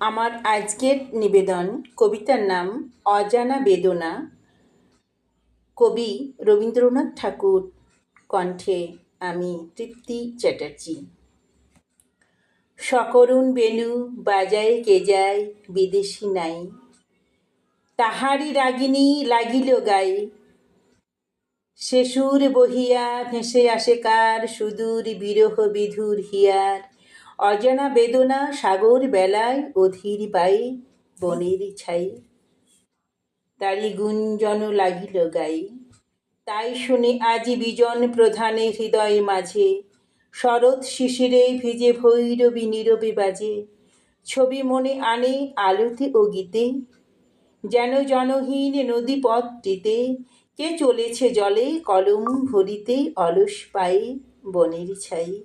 আমার আজকের নিবেদন কবিতার নাম অজানা বেদনা। কবি রবীন্দ্রনাথ ঠাকুর কণ্ঠে আমি তৃপ্তি চ্যাটার্জি। সকরুণ বেণু বাজায় কে যায় বিদেশি নাই। তাহারি রাগিনী লাগিল গাই। সুর বহিয়া ভেসে আসে কার সুদূর বিরহ বিধুর হিয়ার। অজানা বেদনা, সাগর বেলায় অধীর বাই বনের ছাই। তারি গুঞ্জন লাগিল গাই। তাই শুনে আজি বিজন প্রধানে হৃদয় মাঝে। শরৎ শিশিরে ভিজে ভৈরবী নীরবে বাজে। ছবি মনে আনে আলোতে ও গীতে। যেন জনহীন নদী পথটিতে কে চলেছে জলে কলম ভরিতে অলস পায়ে বনের ছাই।